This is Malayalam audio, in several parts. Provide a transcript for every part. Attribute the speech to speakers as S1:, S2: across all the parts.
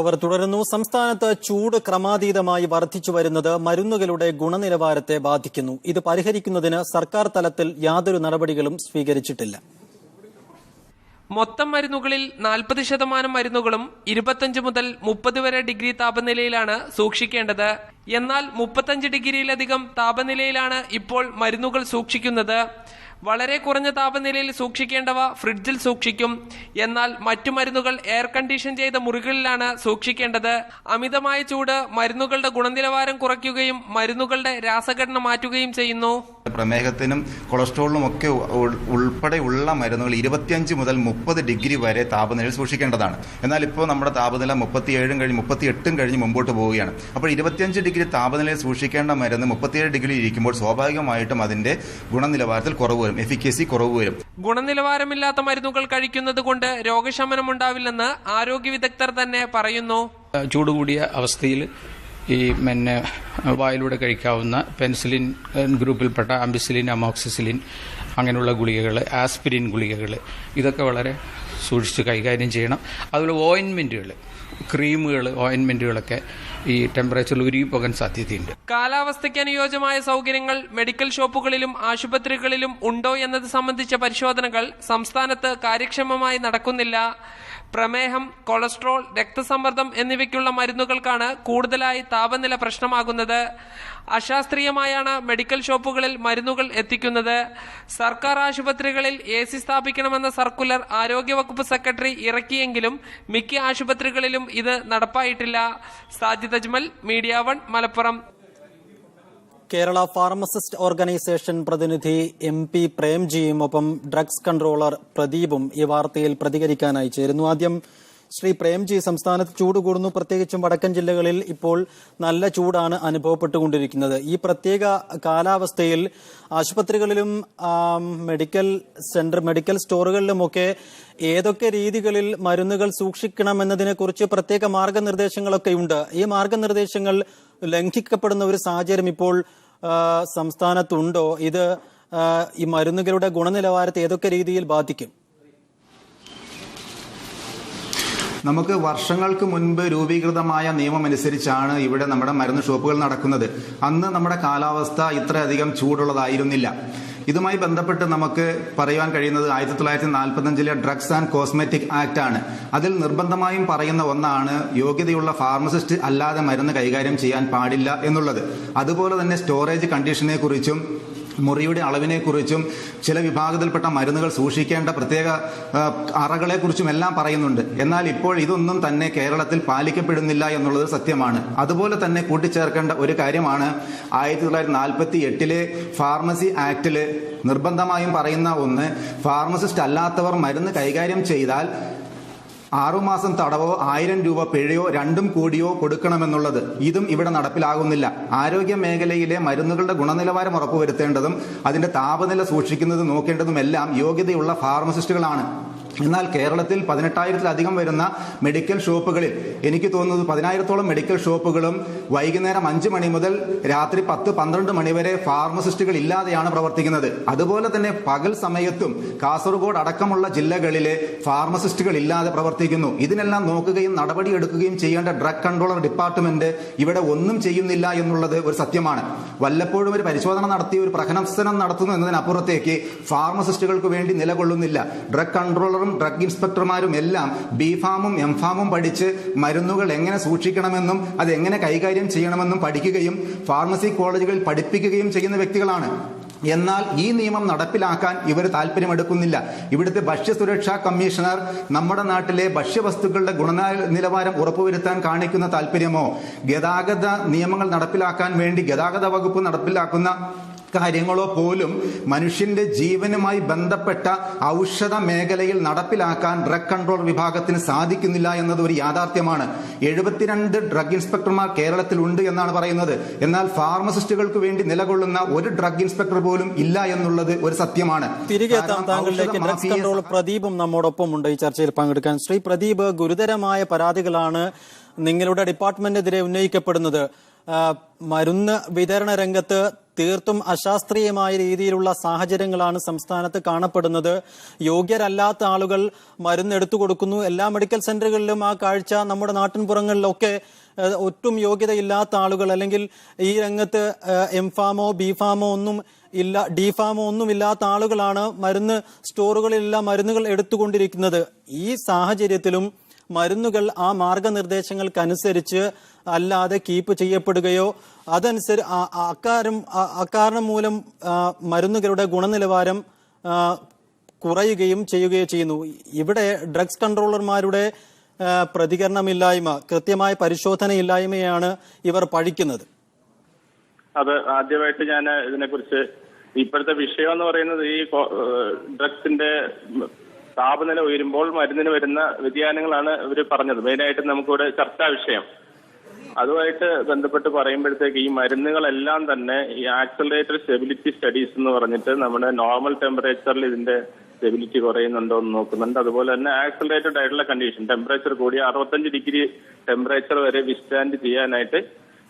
S1: അവർ തുടരുന്നു. സംസ്ഥാനത്ത് ചൂട് ക്രമാതീതമായി വർദ്ധിച്ചു വരുന്നത് മരുന്നുകളുടെ ഗുണനിലവാരത്തെ ബാധിക്കുന്നു. ഇത് പരിഹരിക്കുന്നതിന് സർക്കാർ തലത്തിൽ യാതൊരു നടപടികളും സ്വീകരിച്ചിട്ടില്ല.
S2: മൊത്തം മരുന്നുകളിൽ നാൽപ്പത് ശതമാനം മരുന്നുകളും ഇരുപത്തഞ്ച് മുതൽ മുപ്പത് വരെ ഡിഗ്രി താപനിലയിലാണ് സൂക്ഷിക്കേണ്ടത്. എന്നാൽ മുപ്പത്തഞ്ച് ഡിഗ്രിയിലധികം താപനിലയിലാണ് ഇപ്പോൾ മരുന്നുകൾ സൂക്ഷിക്കുന്നത്. വളരെ കുറഞ്ഞ താപനിലയിൽ സൂക്ഷിക്കേണ്ടവ ഫ്രിഡ്ജിൽ സൂക്ഷിക്കും. എന്നാൽ മറ്റു മരുന്നുകൾ എയർ കണ്ടീഷൻ ചെയ്ത മുറികളിലാണ് സൂക്ഷിക്കേണ്ടത്. അമിതമായ ചൂട് മരുന്നുകളുടെ ഗുണനിലവാരം കുറയ്ക്കുകയും മരുന്നുകളുടെ രാസഘടന മാറ്റുകയും ചെയ്യുന്നു.
S3: പ്രമേഹത്തിനും കൊളസ്ട്രോളിനും ഒക്കെ ഉൾ- ഉൾപ്പെടെയുള്ള മരുന്നുകൾ ഇരുപത്തിയഞ്ച് മുതൽ മുപ്പത് ഡിഗ്രി വരെ താപനിലയിൽ സൂക്ഷിക്കേണ്ടതാണ്. എന്നാൽ ഇപ്പോൾ നമ്മുടെ താപനില മുപ്പത്തിയേഴും കഴിഞ്ഞ് മുപ്പത്തിയെട്ടും കഴിഞ്ഞ് മുമ്പോട്ട് പോവുകയാണ്. അപ്പോൾ ഇരുപത്തിയഞ്ച് ഡിഗ്രി താപനിലയിൽ സൂക്ഷിക്കേണ്ട മരുന്ന് മുപ്പത്തിയേഴ് ഡിഗ്രി ഇരിക്കുമ്പോൾ സ്വാഭാവികമായിട്ടും അതിന്റെ ഗുണനിലവാരത്തിൽ കുറവ് വരും. എഫിക്കസി കുറവ് വരും.
S2: ഗുണനിലവാരമില്ലാത്ത മരുന്നുകൾ കഴിക്കുന്നത് കൊണ്ട് രോഗശമനം ഉണ്ടാവില്ലെന്ന് ആരോഗ്യ വിദഗ്ധർ തന്നെ പറയുന്നു.
S4: ചൂടുകൂടിയ അവസ്ഥയിൽ ഈ പിന്നെ വായിലൂടെ കഴിക്കാവുന്ന പെൻസിലിൻ ഗ്രൂപ്പിൽപ്പെട്ട അംബിസിലിൻ അമോക്സിസിലിൻ അങ്ങനെയുള്ള ഗുളികകൾ ആസ്പിരിൻ ഗുളികകൾ ഇതൊക്കെ വളരെ സൂക്ഷിച്ച് കൈകാര്യം ചെയ്യണം. അതുപോലെ ഓയിൻമെന്റുകൾ ക്രീമുകൾ ഓയിൻമെന്റുകളൊക്കെ ഈ ടെമ്പറേച്ചറിൽ ഉരുകി പോകാൻ സാധ്യതയുണ്ട്.
S2: കാലാവസ്ഥയ്ക്ക് അനുയോജ്യമായ സൗകര്യങ്ങൾ മെഡിക്കൽ ഷോപ്പുകളിലും ആശുപത്രികളിലും ഉണ്ടോ എന്നത് സംബന്ധിച്ച പരിശോധനകൾ സംസ്ഥാനത്ത് കാര്യക്ഷമമായി നടക്കുന്നില്ല. പ്രമേഹം കൊളസ്ട്രോൾ രക്തസമ്മർദ്ദം എന്നിവയ്ക്കുള്ള മരുന്നുകൾക്കാണ് കൂടുതലായി താപനില പ്രശ്നമാകുന്നത്. അശാസ്ത്രീയമായാണ് മെഡിക്കൽ ഷോപ്പുകളിൽ മരുന്നുകൾ എത്തിക്കുന്നത്. സർക്കാർ ആശുപത്രികളിൽ എ സി സ്ഥാപിക്കണമെന്ന സർക്കുലർ ആരോഗ്യവകുപ്പ് സെക്രട്ടറി ഇറക്കിയെങ്കിലും മിക്ക ആശുപത്രികളിലും ഇത് നടപ്പായിട്ടില്ല. Sajid Ajmal media one Malappuram.
S1: Kerala pharmacist organisation പ്രതിനിധി എം പി പ്രേംജിയും ഒപ്പം ഡ്രഗ്സ് കൺട്രോളർ പ്രദീപും ഈ വാർത്തയിൽ പ്രതികരിക്കാനായി ചേരുന്നു. ആദ്യം ശ്രീ പ്രേംജി സംസ്ഥാനത്ത് ചൂട് കൂടുന്നു. പ്രത്യേകിച്ചും വടക്കൻ ജില്ലകളിൽ ഇപ്പോൾ നല്ല ചൂടാണ് അനുഭവപ്പെട്ടുകൊണ്ടിരിക്കുന്നത്. ഈ പ്രത്യേക കാലാവസ്ഥയിൽ ആശുപത്രികളിലും മെഡിക്കൽ സെന്റർ മെഡിക്കൽ സ്റ്റോറുകളിലുമൊക്കെ ഏതൊക്കെ രീതികളിൽ മരുന്നുകൾ സൂക്ഷിക്കണമെന്നതിനെക്കുറിച്ച് പ്രത്യേക മാർഗനിർദ്ദേശങ്ങളൊക്കെ ഉണ്ട്. ഈ മാർഗനിർദ്ദേശങ്ങൾ ലംഘിക്കപ്പെടുന്ന ഒരു സാഹചര്യം ഇപ്പോൾ സംസ്ഥാനത്തുണ്ടോ? ഇത് ഈ മരുന്നുകളുടെ ഗുണനിലവാരത്തെ ഏതൊക്കെ രീതിയിൽ ബാധിക്കും?
S3: നമുക്ക് വർഷങ്ങൾക്ക് മുൻപ് രൂപീകൃതമായ നിയമമനുസരിച്ചാണ് ഇവിടെ നമ്മുടെ മരുന്ന് ഷോപ്പുകൾ നടക്കുന്നത്. അന്ന് നമ്മുടെ കാലാവസ്ഥ ഇത്രയധികം ചൂടുള്ളതായിരുന്നില്ല. ഇതുമായി ബന്ധപ്പെട്ട് നമുക്ക് പറയുവാൻ കഴിയുന്നത് ആയിരത്തി തൊള്ളായിരത്തി നാൽപ്പത്തഞ്ചിലെ ഡ്രഗ്സ് ആൻഡ് കോസ്മെറ്റിക് ആക്ട് ആണ്. അതിൽ നിർബന്ധമായും പറയുന്ന ഒന്നാണ് യോഗ്യതയുള്ള ഫാർമസിസ്റ്റ് അല്ലാതെ മരുന്ന് കൈകാര്യം ചെയ്യാൻ പാടില്ല എന്നുള്ളത്. അതുപോലെ തന്നെ സ്റ്റോറേജ് കണ്ടീഷനെ കുറിച്ചും മുറിയുടെ അളവിനെക്കുറിച്ചും ചില വിഭാഗത്തിൽപ്പെട്ട മരുന്നുകൾ സൂക്ഷിക്കേണ്ട പ്രത്യേക അറകളെക്കുറിച്ചും എല്ലാം പറയുന്നുണ്ട്. എന്നാൽ ഇപ്പോൾ ഇതൊന്നും തന്നെ കേരളത്തിൽ പാലിക്കപ്പെടുന്നില്ല എന്നുള്ളത് സത്യമാണ്. അതുപോലെ തന്നെ കൂട്ടിച്ചേർക്കേണ്ട ഒരു കാര്യമാണ് ആയിരത്തി തൊള്ളായിരത്തി നാൽപ്പത്തി എട്ടിലെ ഫാർമസി ആക്ടിൽ നിർബന്ധമായും പറയുന്ന ഒന്ന് ഫാർമസിസ്റ്റ് അല്ലാത്തവർ മരുന്ന് കൈകാര്യം ചെയ്താൽ ആറുമാസം തടവോ ആയിരം രൂപ പിഴയോ രണ്ടും കൂടിയോ കൊടുക്കണമെന്നുള്ളത് ഇതും ഇവിടെ നടപ്പിലാകുന്നില്ല. ആരോഗ്യ മേഖലയിലെ മരുന്നുകളുടെ ഗുണനിലവാരം ഉറപ്പുവരുത്തേണ്ടതും അതിന്റെ താപനില സൂക്ഷിക്കുന്നത് നോക്കേണ്ടതുമെല്ലാം യോഗ്യതയുള്ള ഫാർമസിസ്റ്റുകളാണ്. എന്നാൽ കേരളത്തിൽ പതിനെട്ടായിരത്തിലധികം വരുന്ന മെഡിക്കൽ ഷോപ്പുകളിൽ എനിക്ക് തോന്നുന്നത് പതിനായിരത്തോളം മെഡിക്കൽ ഷോപ്പുകളും വൈകുന്നേരം അഞ്ച് മണി മുതൽ രാത്രി പത്ത് പന്ത്രണ്ട് മണി വരെ ഫാർമസിസ്റ്റുകൾ ഇല്ലാതെയാണ് പ്രവർത്തിക്കുന്നത്. അതുപോലെ തന്നെ പകൽ സമയത്തും കാസർഗോഡ് അടക്കമുള്ള ജില്ലകളിലെ ഫാർമസിസ്റ്റുകൾ ഇല്ലാതെ പ്രവർത്തിക്കുന്നു. ഇതിനെല്ലാം നോക്കുകയും നടപടിയെടുക്കുകയും ചെയ്യേണ്ട ഡ്രഗ് കൺട്രോളർ ഡിപ്പാർട്ട്മെന്റ് ഇവിടെ ഒന്നും ചെയ്യുന്നില്ല എന്നുള്ളത് ഒരു സത്യമാണ്. വല്ലപ്പോഴും ഒരു പരിശോധന നടത്തി ഒരു പ്രഹനസനം നടത്തുന്നു എന്നതിനപ്പുറത്തേക്ക് ഫാർമസിസ്റ്റുകൾക്ക് വേണ്ടി നിലകൊള്ളുന്നില്ല. ഡ്രഗ് കൺട്രോളറും ഡ്രഗ് ഇൻസ്പെക്ടർമാരും എല്ലാം ബി ഫാമും എം ഫാമും പഠിച്ച് മരുന്നുകൾ എങ്ങനെ സൂക്ഷിക്കണമെന്നും അത് എങ്ങനെ കൈകാര്യം ചെയ്യണമെന്നും പഠിക്കുകയും ഫാർമസി കോളേജുകളിൽ പഠിപ്പിക്കുകയും ചെയ്യുന്ന വ്യക്തികളാണ്. എന്നാൽ ഈ നിയമം നടപ്പിലാക്കാൻ ഇവർ താല്പര്യമെടുക്കുന്നില്ല. ഇവിടുത്തെ ഭക്ഷ്യസുരക്ഷാ കമ്മീഷണർ നമ്മുടെ നാട്ടിലെ ഭക്ഷ്യവസ്തുക്കളുടെ ഗുണനിലവാരം ഉറപ്പുവരുത്താൻ കാണിക്കുന്ന താല്പര്യമോ? ഗതാഗത നിയമങ്ങൾ നടപ്പിലാക്കാൻ വേണ്ടി ഗതാഗത വകുപ്പ് നടപ്പിലാക്കുന്ന കാര്യങ്ങളോ പോലും മനുഷ്യന്റെ ജീവനുമായി ബന്ധപ്പെട്ട ഔഷധ മേഖലയിൽ നടപ്പിലാക്കാൻ ഡ്രഗ് കൺട്രോൾ വിഭാഗത്തിന് സാധിക്കുന്നില്ല എന്നത് ഒരു യാഥാർത്ഥ്യമാണ്. എഴുപത്തിരണ്ട് ഡ്രഗ് ഇൻസ്പെക്ടർമാർ കേരളത്തിൽ ഉണ്ട് എന്നാണ് പറയുന്നത്. എന്നാൽ ഫാർമസിസ്റ്റുകൾക്ക് വേണ്ടി നിലകൊള്ളുന്ന ഒരു ഡ്രഗ് ഇൻസ്പെക്ടർ പോലും ഇല്ല എന്നുള്ളത് ഒരു സത്യമാണ്.
S1: തിരികെ എത്താം. താങ്കളിലേക്ക് ഡ്രഗ്സ് കൺട്രോൾ പ്രദീപും നമ്മോടൊപ്പം ഉണ്ട് ഈ ചർച്ചയിൽ പങ്കെടുക്കാൻ. ശ്രീ പ്രദീപ് ഗുരുതരമായ പരാതികളാണ് നിങ്ങളുടെ ഡിപ്പാർട്ട്മെന്റിനെതിരെ ഉന്നയിക്കപ്പെടുന്നത്. മരുന്ന് വിതരണ രംഗത്ത് തീർത്തും അശാസ്ത്രീയമായ രീതിയിലുള്ള സാഹചര്യങ്ങളാണ് സംസ്ഥാനത്ത് കാണപ്പെടുന്നത്. യോഗ്യരല്ലാത്ത ആളുകൾ മരുന്ന് എടുത്തു കൊടുക്കുന്നു. എല്ലാ മെഡിക്കൽ സെന്ററുകളിലും ആ കാഴ്ച നമ്മുടെ നാട്ടിൻപുറങ്ങളിലൊക്കെ ഒട്ടും യോഗ്യതയില്ലാത്ത ആളുകൾ അല്ലെങ്കിൽ ഈ രംഗത്ത് എം ഫാമോ ബി ഫാമോ ഒന്നും ഇല്ല ഡി ഫാമോ ഒന്നും ഇല്ലാത്ത ആളുകളാണ് മരുന്ന് സ്റ്റോറുകളിലെല്ലാം മരുന്നുകൾ എടുത്തുകൊണ്ടിരിക്കുന്നത്. ഈ സാഹചര്യത്തിലും മരുന്നുകൾ ആ മാർഗനിർദ്ദേശങ്ങൾക്കനുസരിച്ച് അല്ലാതെ കീപ്പ് ചെയ്യപ്പെടുകയോ അതനുസരി അക്കാരം അക്കാരണം മൂലം മരുന്നുകളുടെ ഗുണനിലവാരം കുറയുകയും ചെയ്യുകയോ ചെയ്യുന്നു. ഇവിടെ ഡ്രഗ്സ് കൺട്രോളർമാരുടെ പ്രതികരണമില്ലായ്മ കൃത്യമായ പരിശോധനയില്ലായ്മയാണ് ഇവർ പഴിക്കുന്നത്
S5: അത് ആദ്യമായിട്ട് ഞാൻ ഇതിനെക്കുറിച്ച് ഇപ്പോഴത്തെ വിഷയം എന്ന് പറയുന്നത് ഈ ഡ്രഗ്സിന്റെ താപനില ഉയരുമ്പോൾ മരുന്നിന് വരുന്ന വ്യതിയാനങ്ങളാണ് ഇവർ പറഞ്ഞത്. മെയിനായിട്ട് നമുക്കിവിടെ ചർച്ചാ വിഷയം. അതുമായിട്ട് ബന്ധപ്പെട്ട് പറയുമ്പോഴത്തേക്ക് ഈ മരുന്നുകളെല്ലാം തന്നെ ഈ ആക്സലറേറ്റർ സ്റ്റെബിലിറ്റി സ്റ്റഡീസ് എന്ന് പറഞ്ഞിട്ട് നമ്മുടെ നോർമൽ ടെമ്പറേച്ചറിൽ ഇതിന്റെ സ്റ്റെബിലിറ്റി കുറയുന്നുണ്ടോ എന്ന് നോക്കുന്നുണ്ട്. അതുപോലെ തന്നെ ആക്സലറേറ്റഡ് ആയിട്ടുള്ള കണ്ടീഷൻ ടെമ്പറേച്ചർ കൂടി അറുപത്തഞ്ച് ഡിഗ്രി ടെമ്പറേച്ചർ വരെ വിസ്റ്റാൻഡ് ചെയ്യാനായിട്ട്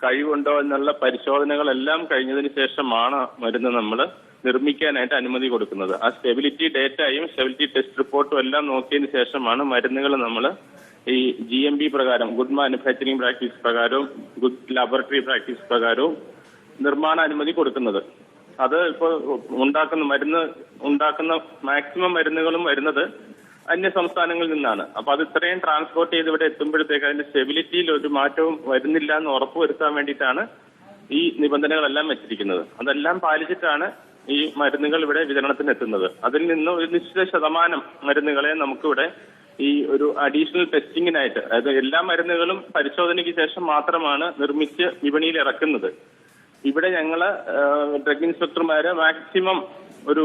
S5: കഴിവുണ്ടോ എന്നുള്ള പരിശോധനകളെല്ലാം കഴിഞ്ഞതിന് ശേഷമാണ് മരുന്ന് നമ്മൾ നിർമ്മിക്കാനായിട്ട് അനുമതി കൊടുക്കുന്നത്. ആ സ്റ്റെബിലിറ്റി ഡേറ്റയും സ്റ്റെബിലിറ്റി ടെസ്റ്റ് റിപ്പോർട്ടും എല്ലാം നോക്കിയതിന് ശേഷമാണ് മരുന്നുകൾ നമ്മൾ ഈ ജി എം ബി പ്രകാരം ഗുഡ് മാനുഫാക്ചറിംഗ് പ്രാക്ടീസ് പ്രകാരവും ഗുഡ് ലബോറട്ടറി പ്രാക്ടീസ് പ്രകാരവും നിർമ്മാണ അനുമതി കൊടുക്കുന്നത്. അത് ഇപ്പോൾ ഉണ്ടാക്കുന്ന മരുന്ന് ഉണ്ടാക്കുന്ന മാക്സിമം മരുന്നുകളും വരുന്നത് അന്യ സംസ്ഥാനങ്ങളിൽ നിന്നാണ്. അപ്പൊ അത് ഇത്രയും ട്രാൻസ്പോർട്ട് ചെയ്ത് ഇവിടെ എത്തുമ്പോഴത്തേക്ക് അതിന്റെ സ്റ്റെബിലിറ്റിയിൽ ഒരു മാറ്റവും വരുന്നില്ല എന്ന് ഉറപ്പുവരുത്താൻ വേണ്ടിയിട്ടാണ് ഈ നിബന്ധനകളെല്ലാം വെച്ചിരിക്കുന്നത്. അതെല്ലാം പാലിച്ചിട്ടാണ് ഈ മരുന്നുകൾ ഇവിടെ വിതരണത്തിന് എത്തുന്നത്. അതിൽ നിന്ന് ഒരു നിശ്ചിത ശതമാനം മരുന്നുകളെ നമുക്കിവിടെ ഈ ഒരു അഡീഷണൽ ടെസ്റ്റിങ്ങിനായിട്ട് അതായത് എല്ലാ മരുന്നുകളും പരിശോധനയ്ക്ക് ശേഷം മാത്രമാണ് നിർമ്മിച്ച് വിപണിയിൽ ഇറക്കുന്നത്. ഇവിടെ ഞങ്ങൾ ഡ്രഗ് ഇൻസ്പെക്ടർമാര് മാക്സിമം ഒരു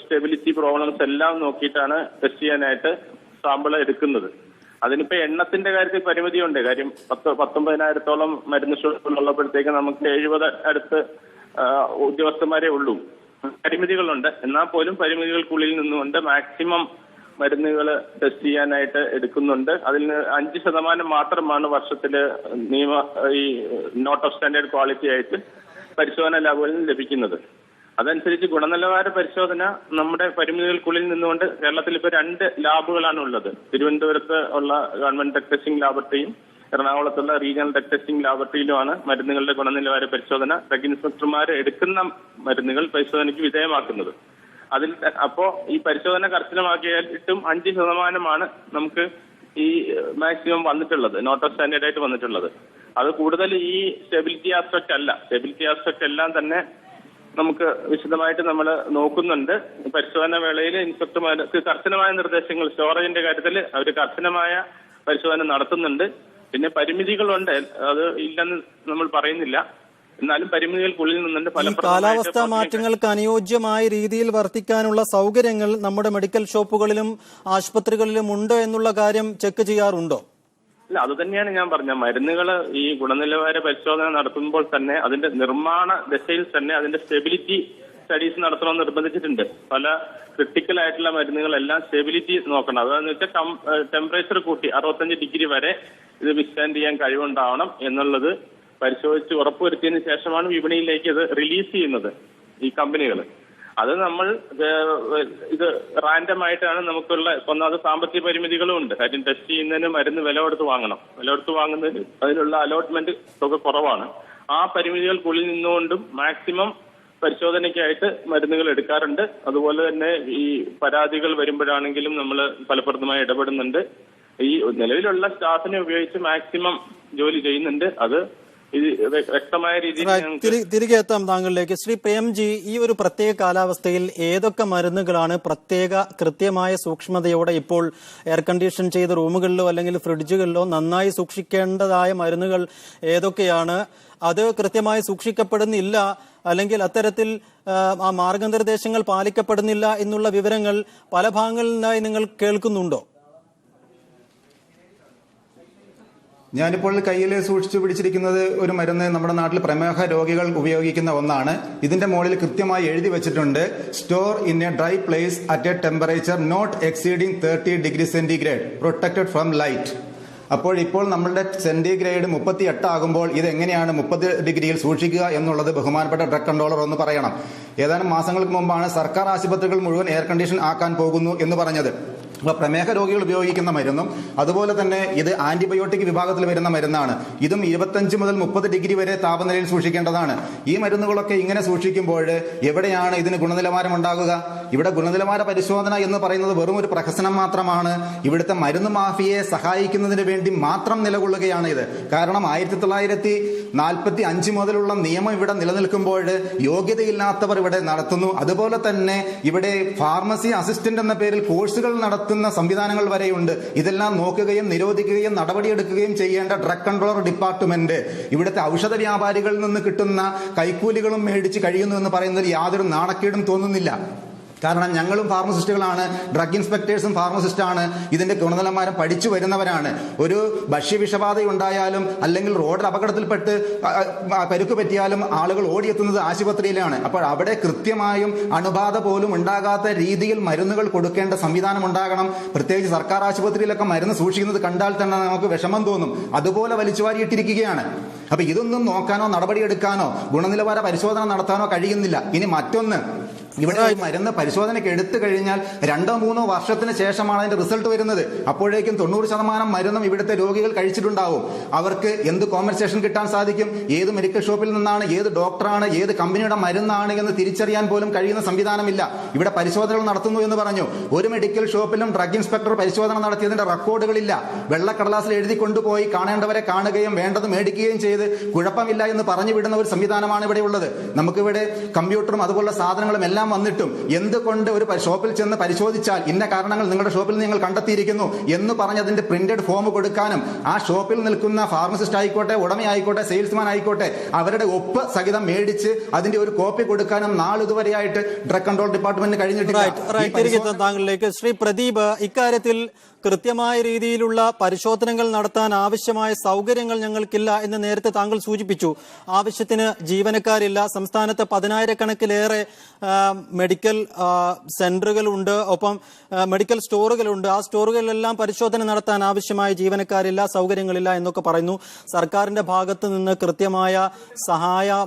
S5: സ്റ്റെബിലിറ്റി പ്രോബ്ലംസ് എല്ലാം നോക്കിയിട്ടാണ് ടെസ്റ്റ് ചെയ്യാനായിട്ട് സാമ്പിൾ എടുക്കുന്നത്. അതിനിപ്പോ എണ്ണത്തിന്റെ കാര്യത്തിൽ പരിമിതിയുണ്ട്. കാര്യം പത്ത് പത്തൊമ്പതിനായിരത്തോളം മരുന്ന് ഷോപ്പുകളുള്ളപ്പോഴത്തേക്ക് നമുക്ക് എഴുപത് അടുത്ത് ഉദ്യോഗസ്ഥന്മാരേ ഉള്ളൂ. പരിമിതികളുണ്ട്. എന്നാൽ പോലും പരിമിതികൾക്കുള്ളിൽ നിന്നുകൊണ്ട് മാക്സിമം മരുന്നുകൾ ടെസ്റ്റ് ചെയ്യാനായിട്ട് എടുക്കുന്നുണ്ട്. അതിൽ അഞ്ച് ശതമാനം മാത്രമാണ് വർഷത്തിൽ നിയമ ഈ നോട്ട് ഓഫ് സ്റ്റാൻഡേർഡ് ക്വാളിറ്റി ആയിട്ട് പരിശോധന ലാബുകളിൽ നിന്ന് ലഭിക്കുന്നത്. അതനുസരിച്ച് ഗുണനിലവാര പരിശോധന നമ്മുടെ പരിമിതികൾക്കുള്ളിൽ നിന്നുകൊണ്ട് കേരളത്തിൽ ഇപ്പോൾ രണ്ട് ലാബുകളാണ് ഉള്ളത്. തിരുവനന്തപുരത്ത് ഉള്ള ഗവൺമെന്റ് ടെസ്റ്റിംഗ് ലാബറട്ടറിയും എറണാകുളത്തുള്ള റീജിയണൽ ഡ്രഗ് ടെസ്റ്റിംഗ് ലാബറട്ടറിയിലുമാണ് മരുന്നുകളുടെ ഗുണനിലവാര പരിശോധന. ഡ്രഗ് ഇൻസ്പെക്ടർമാർ എടുക്കുന്ന മരുന്നുകൾ പരിശോധനയ്ക്ക് വിധേയമാക്കുന്നത്. അതിൽ അപ്പോ ഈ പരിശോധന കർശനമാക്കിയിട്ടും അഞ്ച് ശതമാനമാണ് നമുക്ക് ഈ മാക്സിമം വന്നിട്ടുള്ളത് നോട്ട് ഓഫ് സ്റ്റാൻഡേർഡ് ആയിട്ട് വന്നിട്ടുള്ളത്. അത് കൂടുതൽ ഈ സ്റ്റെബിലിറ്റി ആസ്പെക്ട് അല്ല. സ്റ്റെബിലിറ്റി ആസ്പെക്ട് എല്ലാം തന്നെ നമുക്ക് വിശദമായിട്ട് നമ്മൾ നോക്കുന്നുണ്ട്. പരിശോധന വേളയിൽ ഇൻസ്പെക്ടർമാർക്ക് കർശനമായ നിർദ്ദേശങ്ങൾ സ്റ്റോറേജിന്റെ കാര്യത്തിൽ അവർ കർശനമായ പരിശോധന നടത്തുന്നുണ്ട്. പിന്നെ പരിമിതികളുണ്ട്. അത് ഇല്ലെന്ന് നമ്മൾ പറയുന്നില്ല. എന്നാലും പരിമിതികൾക്കുള്ളിൽ നിന്നുണ്ട് പല
S1: കാലാവസ്ഥാ മാറ്റങ്ങൾക്ക് അനുയോജ്യമായ രീതിയിൽ വർത്തിക്കാനുള്ള സൗകര്യങ്ങൾ നമ്മുടെ മെഡിക്കൽ ഷോപ്പുകളിലും ആശുപത്രികളിലും ഉണ്ടോ എന്നുള്ള കാര്യം ചെക്ക് ചെയ്യാറുണ്ടോ?
S5: അല്ല അത് തന്നെയാണ് ഞാൻ പറഞ്ഞ മരുന്നുകൾ ഈ ഗുണനിലവാര പരിശോധന നടത്തുമ്പോൾ തന്നെ അതിന്റെ നിർമ്മാണ ദശയിൽ തന്നെ അതിന്റെ സ്റ്റെബിലിറ്റി സ്റ്റഡീസ് നടത്തണമെന്ന് നിർബന്ധിച്ചിട്ടുണ്ട്. പല ക്രിട്ടിക്കൽ ആയിട്ടുള്ള മരുന്നുകളെല്ലാം സ്റ്റെബിലിറ്റി നോക്കണം. അതെന്ന് വെച്ചാൽ ടെമ്പറേച്ചർ കൂട്ടി അറുപത്തഞ്ച് ഡിഗ്രി വരെ ഇത് വിസ്റ്റാൻഡ് ചെയ്യാൻ കഴിവുണ്ടാവണം എന്നുള്ളത് പരിശോധിച്ച് ഉറപ്പുവരുത്തിയതിനു ശേഷമാണ് വിപണിയിലേക്ക് ഇത് റിലീസ് ചെയ്യുന്നത് ഈ കമ്പനികൾ അത് നമ്മൾ ഇത് റാൻഡം ആയിട്ടാണ് നമുക്കുള്ള ഒന്നാമത് സാമ്പത്തിക പരിമിതികളും ഉണ്ട്. കാര്യം ടെസ്റ്റ് ചെയ്യുന്നതിന് മരുന്ന് വില കൊടുത്ത് വാങ്ങണം. വില കൊടുത്ത് വാങ്ങുന്നതിന് അതിനുള്ള അലോട്ട്മെന്റ് തുക കുറവാണ്. ആ പരിമിതികൾക്കുള്ളിൽ നിന്നുകൊണ്ടും മാക്സിമം പരിശോധനയ്ക്കായിട്ട് മരുന്നുകൾ എടുക്കാറുണ്ട്. അതുപോലെ തന്നെ ഈ പരാതികൾ വരുമ്പോഴാണെങ്കിലും നമ്മൾ ഫലപ്രദമായി ഇടപെടുന്നുണ്ട്. ഈ നിലവിലുള്ള സ്റ്റാഫിനെ ഉപയോഗിച്ച് മാക്സിമം ജോലി ചെയ്യുന്നുണ്ട്. അത് വ്യക്തമായ രീതിയിൽ
S1: തിരികെ എത്താം താങ്കളിലേക്ക്. ശ്രീ പ്രേംജി ഈ ഒരു പ്രത്യേക കാലാവസ്ഥയിൽ ഏതൊക്കെ മരുന്നുകളാണ് പ്രത്യേക കൃത്യമായ സൂക്ഷ്മതയോടെ ഇപ്പോൾ എയർ കണ്ടീഷൻ ചെയ്ത റൂമുകളിലോ അല്ലെങ്കിൽ ഫ്രിഡ്ജുകളിലോ നന്നായി സൂക്ഷിക്കേണ്ടതായ മരുന്നുകൾ ഏതൊക്കെയാണ്? അത് കൃത്യമായി സൂക്ഷിക്കപ്പെടുന്നില്ല അല്ലെങ്കിൽ അത്തരത്തിൽ ആ മാർഗനിർദ്ദേശങ്ങൾ പാലിക്കപ്പെടുന്നില്ല എന്നുള്ള വിവരങ്ങൾ പല ഭാഗങ്ങളിൽ നിന്നായി നിങ്ങൾ കേൾക്കുന്നുണ്ടോ?
S3: ഞാനിപ്പോൾ കയ്യിൽ സൂക്ഷിച്ചു പിടിച്ചിരിക്കുന്നത് ഒരു മരുന്ന് നമ്മുടെ നാട്ടിൽ പ്രമേഹ രോഗികൾ ഉപയോഗിക്കുന്ന ഒന്നാണ്. ഇതിന്റെ മുകളിൽ കൃത്യമായി എഴുതി വെച്ചിട്ടുണ്ട് store in a dry place at a temperature not exceeding thirty degree centigrade protected from light അപ്പോൾ ഇപ്പോൾ നമ്മളുടെ സെന്റിഗ്രേഡ് മുപ്പത്തി ഇത് എങ്ങനെയാണ് മുപ്പത് ഡിഗ്രിയിൽ സൂക്ഷിക്കുക എന്നുള്ളത് ബഹുമാനപ്പെട്ട ഡ്രഗ് കൺട്രോളർ ഒന്ന് പറയണം. ഏതാനും മാസങ്ങൾക്ക് മുമ്പാണ് സർക്കാർ ആശുപത്രികൾ മുഴുവൻ എയർ കണ്ടീഷൻ ആക്കാൻ പോകുന്നു എന്ന് പറഞ്ഞത്. പ്രമേഹ രോഗികൾ ഉപയോഗിക്കുന്ന മരുന്നും അതുപോലെ തന്നെ ഇത് ആന്റിബയോട്ടിക് വിഭാഗത്തിൽ വരുന്ന മരുന്നാണ്. ഇതും ഇരുപത്തഞ്ച് മുതൽ മുപ്പത് ഡിഗ്രി വരെ താപനിലയിൽ സൂക്ഷിക്കേണ്ടതാണ്. ഈ മരുന്നുകളൊക്കെ ഇങ്ങനെ സൂക്ഷിക്കുമ്പോൾ എവിടെയാണ് ഇതിന് ഗുണനിലവാരം ഉണ്ടാകുക? ഇവിടെ ഗുണനിലവാര പരിശോധന എന്ന് പറയുന്നത് വെറും ഒരു പ്രഹസനം മാത്രമാണ്. ഇവിടുത്തെ മരുന്ന് മാഫിയെ സഹായിക്കുന്നതിന് വേണ്ടി മാത്രം നിലകൊള്ളുകയാണ് ഇത്. കാരണം ആയിരത്തി തൊള്ളായിരത്തി നാൽപ്പത്തി അഞ്ച് മുതലുള്ള നിയമം ഇവിടെ നിലനിൽക്കുമ്പോൾ യോഗ്യതയില്ലാത്തവർ ഇവിടെ നടത്തുന്നു. അതുപോലെ തന്നെ ഇവിടെ ഫാർമസി അസിസ്റ്റന്റ് എന്ന പേരിൽ കോഴ്സുകൾ നടത്തുന്ന സംവിധാനങ്ങൾ വരെയുണ്ട്. ഇതെല്ലാം നോക്കുകയും നിരോധിക്കുകയും നടപടിയെടുക്കുകയും ചെയ്യേണ്ട ഡ്രഗ് കൺട്രോളർ ഡിപ്പാർട്ട്മെന്റ് ഇവിടുത്തെ ഔഷധ വ്യാപാരികളിൽ നിന്ന് കിട്ടുന്ന കൈക്കൂലികളും മേടിച്ച് കഴിയുന്നു എന്ന് പറയുന്നതിൽ യാതൊരു നാണക്കേടും തോന്നുന്നില്ല. കാരണം ഞങ്ങളും ഫാർമസിസ്റ്റുകളാണ് ഡ്രഗ് ഇൻസ്പെക്ടേഴ്സും ഫാർമസിസ്റ്റാണ് ഇതിന്റെ ഗുണനിലവാരം പഠിച്ചു വരുന്നവരാണ്. ഒരു ഭക്ഷ്യവിഷബാധ ഉണ്ടായാലും അല്ലെങ്കിൽ റോഡിൽ അപകടത്തിൽപ്പെട്ട് പരുക്ക് പറ്റിയാലും ആളുകൾ ഓടിയെത്തുന്നത് ആശുപത്രിയിലാണ്. അപ്പോൾ അവിടെ കൃത്യമായും അണുബാധ പോലും ഉണ്ടാകാത്ത രീതിയിൽ മരുന്നുകൾ കൊടുക്കേണ്ട സംവിധാനം ഉണ്ടാകണം. പ്രത്യേകിച്ച് സർക്കാർ ആശുപത്രിയിലൊക്കെ മരുന്ന് സൂക്ഷിക്കുന്നത് കണ്ടാൽ തന്നെ നമുക്ക് വിഷമം തോന്നും. അതുപോലെ വലിച്ചുവാരിയിട്ടിരിക്കുകയാണ്. അപ്പൊ ഇതൊന്നും നോക്കാനോ നടപടിയെടുക്കാനോ ഗുണനിലവാര പരിശോധന നടത്താനോ കഴിയുന്നില്ല. ഇനി മറ്റൊന്ന് ഇവിടെ ഈ മരുന്ന് പരിശോധനയ്ക്ക് എടുത്തു കഴിഞ്ഞാൽ രണ്ടോ മൂന്നോ വർഷത്തിന് ശേഷമാണ് അതിന്റെ റിസൾട്ട് വരുന്നത്. അപ്പോഴേക്കും തൊണ്ണൂറ് ശതമാനം മരുന്നും ഇവിടുത്തെ രോഗികൾ കഴിച്ചിട്ടുണ്ടാവും. അവർക്ക് എന്ത് കോമ്പൻസേഷൻ കിട്ടാൻ സാധിക്കും? ഏത് മെഡിക്കൽ ഷോപ്പിൽ നിന്നാണ് ഏത് ഡോക്ടറാണ് ഏത് കമ്പനിയുടെ മരുന്നാണ് എന്ന് തിരിച്ചറിയാൻ പോലും കഴിയുന്ന സംവിധാനമില്ല. ഇവിടെ പരിശോധനകൾ നടത്തുന്നു എന്ന് പറഞ്ഞു. ഒരു മെഡിക്കൽ ഷോപ്പിലും ഡ്രഗ് ഇൻസ്പെക്ടർ പരിശോധന നടത്തിയതിന്റെ റെക്കോർഡുകളില്ല. വെള്ളക്കടലാസിൽ എഴുതി കൊണ്ടുപോയി കാണേണ്ടവരെ കാണുകയും വേണ്ടത് മേടിക്കുകയും ചെയ്ത് കുഴപ്പമില്ല എന്ന് പറഞ്ഞു വിടുന്ന ഒരു സംവിധാനമാണ് ഇവിടെ ഉള്ളത്. നമുക്കിവിടെ കമ്പ്യൂട്ടറും അതുപോലുള്ള സാധനങ്ങളും എല്ലാം വന്നിട്ടും എന്തുകൊണ്ട് ഒരു ഷോപ്പിൽ ചെന്ന് പരിശോധിച്ചാൽ ഇന്ന കാരണങ്ങൾ നിങ്ങളുടെ ഷോപ്പിൽ നിങ്ങൾ കണ്ടെത്തിയിരിക്കുന്നു എന്ന് പറഞ്ഞ് അതിന്റെ പ്രിന്റഡ് ഫോം കൊടുക്കാനും ആ ഷോപ്പിൽ നിൽക്കുന്ന ഫാർമസിസ്റ്റ് ആയിക്കോട്ടെ ഉടമയായിക്കോട്ടെ സെയിൽസ്മാൻ ആയിക്കോട്ടെ അവരുടെ ഒപ്പ് സഹിതം മേടിച്ച് അതിന്റെ ഒരു കോപ്പി കൊടുക്കാനും നാളിതുവരെയായിട്ട് ഡ്രഗ് കൺട്രോൾ ഡിപ്പാർട്ട്മെന്റ് കഴിഞ്ഞിട്ടില്ല.
S1: തിരികെ താങ്കളിലേക്ക്. ശ്രീ പ്രദീപ് ഇക്കാര്യത്തിൽ കൃത്യമായ രീതിയിലുള്ള പരിശോധനകൾ നടത്താൻ ആവശ്യമായ സൗകര്യങ്ങൾ ഞങ്ങൾക്കില്ല എന്ന് നേരത്തെ താങ്കൾ സൂചിപ്പിച്ചു. ആവശ്യത്തിന് ജീവനക്കാരില്ല. സംസ്ഥാനത്ത് പതിനായിരക്കണക്കിലേറെ മെഡിക്കൽ സെന്ററുകളുണ്ട് ഒപ്പം മെഡിക്കൽ സ്റ്റോറുകളുണ്ട് ആ സ്റ്റോറുകളിലെല്ലാം പരിശോധന നടത്താൻ ആവശ്യമായ ജീവനക്കാരില്ല സൗകര്യങ്ങളില്ല എന്നൊക്കെ പറയുന്നു. സർക്കാരിന്റെ ഭാഗത്ത് നിന്ന് കൃത്യമായ സഹായ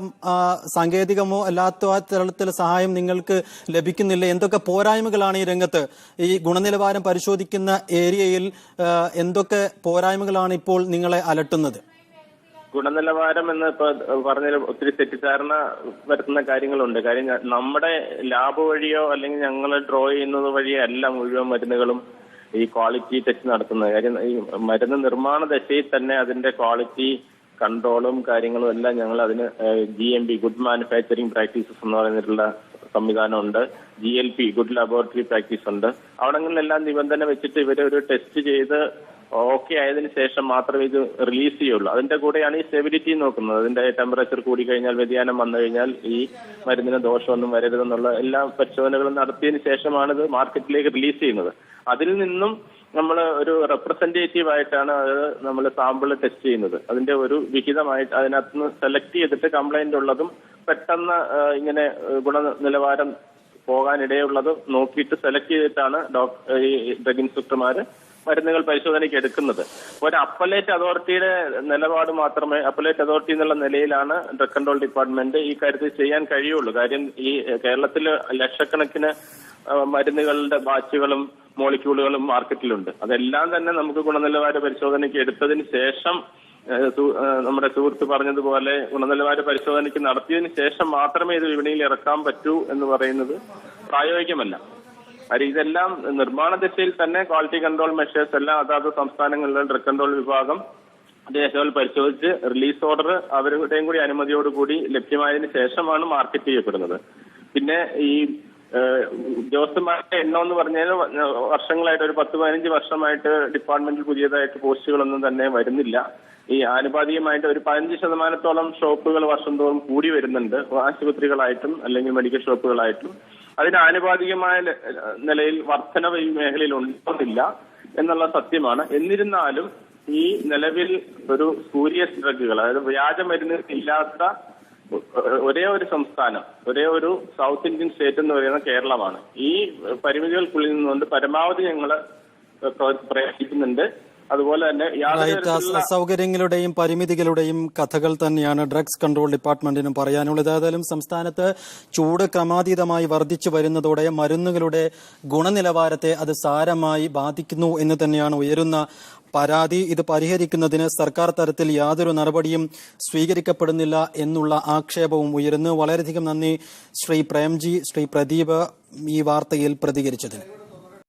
S1: സാങ്കേതികമോ അല്ലാത്ത തരത്തിൽ സഹായം നിങ്ങൾക്ക് ലഭിക്കുന്നില്ല. എന്തൊക്കെ പോരായ്മകളാണ് ഈ രംഗത്ത്? ഈ ഗുണനിലവാരം പരിശോധിക്കുന്ന ഏരിയയിൽ എന്തൊക്കെ പോരായ്മകളാണ് ഇപ്പോൾ നിങ്ങളെ അലട്ടുന്നത്?
S5: ഗുണനിലവാരം എന്ന് ഇപ്പൊ പറഞ്ഞതിൽ ഒത്തിരി തെറ്റിദ്ധാരണ വരുത്തുന്ന കാര്യങ്ങളുണ്ട്. കാര്യം നമ്മുടെ ലാബ് വഴിയോ അല്ലെങ്കിൽ ഞങ്ങൾ ഡ്രോ ചെയ്യുന്നത് വഴിയോ അല്ല മുഴുവൻ മരുന്നുകളും ഈ ക്വാളിറ്റി ടെസ്റ്റ് നടത്തുന്നത്. കാര്യം ഈ മരുന്ന് നിർമ്മാണ ദശയിൽ തന്നെ അതിന്റെ ക്വാളിറ്റി കൺട്രോളും കാര്യങ്ങളും എല്ലാം ഞങ്ങൾ അതിന് G M B good manufacturing practices എന്ന് പറഞ്ഞിട്ടുള്ള സംവിധാനമുണ്ട്. G L P good laboratory practice ഉണ്ട്. അവിടങ്ങളിലെല്ലാം നിബന്ധന വെച്ചിട്ട് ഇവരൊരു ടെസ്റ്റ് ചെയ്ത് ഓക്കെ ആയതിന് ശേഷം മാത്രമേ ഇത് റിലീസ് ചെയ്യുള്ളൂ. അതിന്റെ കൂടെയാണ് ഈ സ്റ്റെബിലിറ്റി നോക്കുന്നത്. അതിന്റെ ടെമ്പറേച്ചർ കൂടി കഴിഞ്ഞാൽ വ്യതിയാനം വന്നു കഴിഞ്ഞാൽ ഈ മരുന്നിന് ദോഷമൊന്നും വരരുതെന്നുള്ള എല്ലാ പരിശോധനകളും നടത്തിയതിന് ശേഷമാണ് ഇത് മാർക്കറ്റിലേക്ക് റിലീസ് ചെയ്യുന്നത്. അതിൽ നിന്നും നമ്മൾ ഒരു റെപ്രസെന്റേറ്റീവ് ആയിട്ടാണ് അത് നമ്മൾ സാമ്പിൾ ടെസ്റ്റ് ചെയ്യുന്നത്. അതിന്റെ ഒരു വിഹിതമായിട്ട് അതിനകത്ത് നിന്ന് സെലക്ട് ചെയ്തിട്ട് കംപ്ലൈന്റ് ഉള്ളതും പെട്ടെന്ന് ഇങ്ങനെ ഗുണനിലവാരം പോകാനിടയുള്ളത് നോക്കിയിട്ട് സെലക്ട് ചെയ്തിട്ടാണ് ഡോക്ടർ ഈ ഡ്രഗ് ഇൻസ്പെക്ടർമാര് മരുന്നുകൾ പരിശോധനയ്ക്ക് എടുക്കുന്നത്. ഒരു അപ്പലേറ്റ് അതോറിറ്റിയുടെ നിലപാട് മാത്രമേ അപ്പലേറ്റ് അതോറിറ്റി എന്നുള്ള നിലയിലാണ് ഡ്രഗ് കൺട്രോൾ ഡിപ്പാർട്ട്മെന്റ് ഈ കാര്യത്തിൽ ചെയ്യാൻ കഴിയുള്ളൂ. കാര്യം ഈ കേരളത്തിൽ ലക്ഷക്കണക്കിന് മരുന്നുകളുടെ ബാച്ചുകളും മോളിക്യൂളുകളും മാർക്കറ്റിലുണ്ട്. അതെല്ലാം തന്നെ നമുക്ക് ഗുണനിലവാര പരിശോധനയ്ക്ക് എടുത്തതിന് ശേഷം നമ്മുടെ സുഹൃത്ത് പറഞ്ഞതുപോലെ ഗുണനിലവാര പരിശോധനയ്ക്ക് നടത്തിയതിന് ശേഷം മാത്രമേ ഇത് വിപണിയിൽ ഇറക്കാൻ പറ്റൂ എന്ന് പറയുന്നത് പ്രായോഗികമല്ല. കാര്യം ഇതെല്ലാം നിർമ്മാണ ദിശയിൽ തന്നെ ക്വാളിറ്റി കൺട്രോൾ മെഷേഴ്സ് എല്ലാം അതാത് സംസ്ഥാനങ്ങളിലെ ഡ്രഗ് കൺട്രോൾ വിഭാഗം ദേശങ്ങൾ പരിശോധിച്ച് റിലീസ് ഓർഡർ അവരുടെയും കൂടി അനുമതിയോടുകൂടി ലഭ്യമായതിനു ശേഷമാണ് മാർക്കറ്റ് ചെയ്യപ്പെടുന്നത്. പിന്നെ ഈ ഉദ്യോഗസ്ഥന്മാരുടെ എണ്ണം എന്ന് പറഞ്ഞാൽ വർഷങ്ങളായിട്ട് ഒരു പത്ത് പതിനഞ്ച് വർഷമായിട്ട് ഡിപ്പാർട്ട്മെന്റിൽ പുതിയതായിട്ട് പോസ്റ്റുകളൊന്നും തന്നെ വരുന്നില്ല. ഈ ആനുപാതികമായിട്ട് ഒരു പതിനഞ്ച് ശതമാനത്തോളം ഷോപ്പുകൾ വർഷം തോറും കൂടി വരുന്നുണ്ട്. ആശുപത്രികളായിട്ടും അല്ലെങ്കിൽ മെഡിക്കൽ ഷോപ്പുകളായിട്ടും. അതിന് ആനുപാതികമായ നിലയിൽ വർധനവ് ഈ മേഖലയിൽ ഉണ്ടാകുന്നില്ല എന്നുള്ള സത്യമാണ്. എന്നിരുന്നാലും ഈ നിലവിൽ ഒരു സൂര്യ ഡ്രഗുകൾ അതായത് വ്യാജ മരുന്ന് ഇല്ലാത്ത ഒരേ ഒരു സംസ്ഥാനം ഒരേ ഒരു സൗത്ത് ഇന്ത്യൻ സ്റ്റേറ്റ് എന്ന് പറയുന്ന കേരളമാണ്. ഈ പരിമിതികൾക്കുള്ളിൽ നിന്നുകൊണ്ട് പരമാവധി ഞങ്ങൾ പ്രയത്നിക്കുന്നുണ്ട്. അതുപോലെ തന്നെ
S1: അസൗകര്യങ്ങളുടെയും പരിമിതികളുടെയും കഥകൾ തന്നെയാണ് ഡ്രഗ്സ് കൺട്രോൾ ഡിപ്പാർട്ട്മെന്റിനും പറയാനുള്ളത്. ഏതായാലും സംസ്ഥാനത്ത് ചൂട് ക്രമാതീതമായി വർദ്ധിച്ചു വരുന്നതോടെ മരുന്നുകളുടെ ഗുണനിലവാരത്തെ അത് സാരമായി ബാധിക്കുന്നു എന്ന് തന്നെയാണ് ഉയരുന്ന പരാതി. ഇത് പരിഹരിക്കുന്നതിന് സർക്കാർ തലത്തിൽ യാതൊരു നടപടിയും സ്വീകരിക്കപ്പെടുന്നില്ല എന്നുള്ള ആക്ഷേപവും ഉയരുന്നു. വളരെയധികം നന്ദി ശ്രീ പ്രേംജി ശ്രീ പ്രദീപ് ഈ വാർത്തയിൽ പ്രതികരിച്ചതിന്.